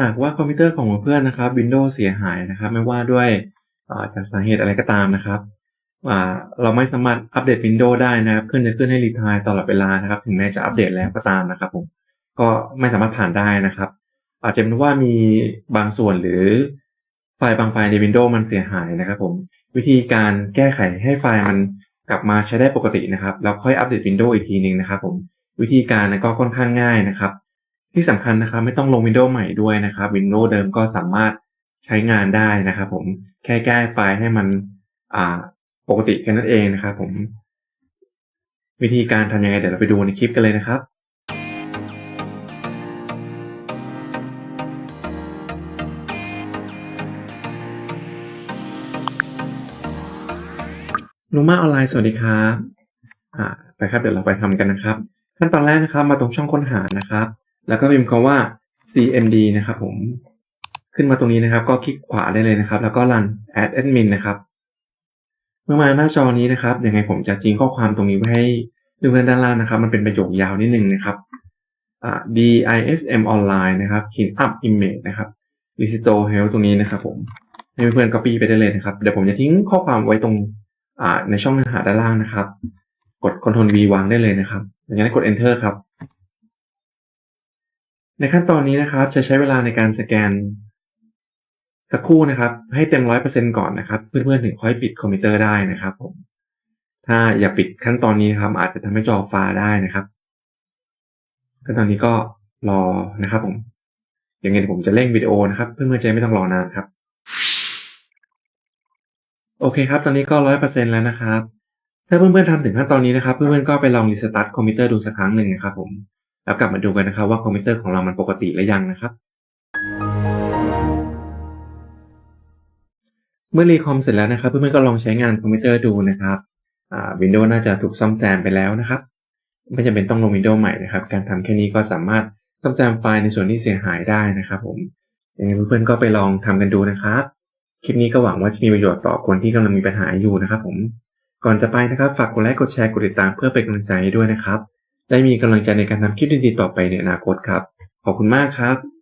หากว่าคอมพิวเตอร์ของเพื่อนนะครับ Windows เสียหายนะครับ ไม่ว่าด้วยจากสาเหตุอะไรก็ตามนะครับเราไม่สามารถอัปเดต Windows ได้นะครับ ขึ้นจะขึ้นให้รีทายตลอดเวลานะครับ ถึงแม้จะอัปเดตแล้วก็ตามนะครับผมก็ไม่สามารถผ่านได้นะครับ อาจจะเป็นว่ามีบางส่วนหรือไฟล์บางไฟล์ใน Windows มันเสียหายนะครับผมวิธีการแก้ไขให้ไฟล์มันกลับมาใช้ได้ปกตินะครับแล้วค่อยอัปเดต Windows อีกทีหนึ่งนะครับผมวิธีการก็ค่อนข้างง่ายนะครับ ที่สำคัญนะครับไม่ต้องลง Windows ใหม่ด้วยนะครับ Windows เดิมก็สามารถใช้งานได้นะครับผมแค่แก้ไฟล์ให้มันปกติแค่นั้นเองนะครับผม วิธีการทำยังไงเดี๋ยวเราไปดูในคลิปกันเลยนะครับนุมาออนไลน์สวัสดีครับ อ่า ไปครับ เดี๋ยวเราไปทำกันนะครับ ขั้นตอนแรกนะครับ มาตรงช่องค้นหานะครับ แล้วก็พิมพ์คำว่า cmd นะครับผม ขึ้นมาตรงนี้นะครับ ก็คลิกขวาได้เลยนะครับ แล้วก็ run add admin นะครับ เมื่อมาหน้าจอนี้นะครับยังไงผมจะจิ้งข้อความตรงนี้ไว้ให้เพื่อนๆด้านล่างนะครับ มันเป็นประโยคยาวนิดนึงนะครับ dism online นะครับ clean up image นะครับ restore health ตรงนี้นะครับ ผมให้เพื่อนๆ copy ไปได้เลยนะครับ เดี๋ยวผมจะทิ้งข้อความไว้ตรงในช่องเนื้อหาด้านล่างนะครับ กด Ctrl V วางได้เลยนะครับจากนั้นกด Enter ครับ ในขั้นตอนนี้นะครับ จะใช้เวลาในการสแกน สักครู่นะครับ ให้เต็มร้อยเปอร์เซ็นก่อนนะครับ เพื่อนๆถึงค่อยปิดคอมพิวเตอร์ได้นะครับผมถ้าอย่าปิดขั้นตอนนี้ครับ อาจจะทำให้จอฟ้าได้นะครับขั้นตอนนี้ก็รอนะครับ ผม อย่างไงเดี๋ยวผมจะเร่งวิดีโอนะครับ เพื่อนๆจะไม่ต้องรอนานครับ โอเคครับ ตอนนี้ก็ร้อยเปอร์เซ็นแล้วนะครับ ถ้าเพื่อนๆทำถึงขั้นตอนนี้นะครับ เพื่อนๆก็ไปลองรีสตาร์ทคอมพิวเตอร์ดูสักครั้งหนึ่งนะครับผม แล้วกลับมาดูกันนะครับว่าคอมพิวเตอร์ของเรามันปกติหรือยังนะครับ เมื่อรีคอมเสร็จแล้วนะครับ เพื่อนๆก็ลองใช้งานคอมพิวเตอร์ดูนะครับอ่า Windows น่าจะถูกซ่อมแซมไปแล้วนะครับ ไม่จำเป็นต้องลง Windows ใหม่นะครับ การทำแค่นี้ก็สามารถซ่อมแซมไฟล์ในส่วนที่เสียหายได้นะครับ ผมยังไงเพื่อนๆก็ไปลองทำกันดูนะครับ คลิปนี้ก็หวังว่าจะมีประโยชน์ต่อคนที่กำลังมีปัญหาอยู่นะครับ ผม ก่อนจะไปนะครับ ฝากกดไลค์ กดแชร์ กดติดตามเพื่อเป็นกำลังใจด้วยนะครับ ได้มีกำลังใจในการทำคลิปดีๆต่อไปในอนาคตครับ ขอบคุณมากครับ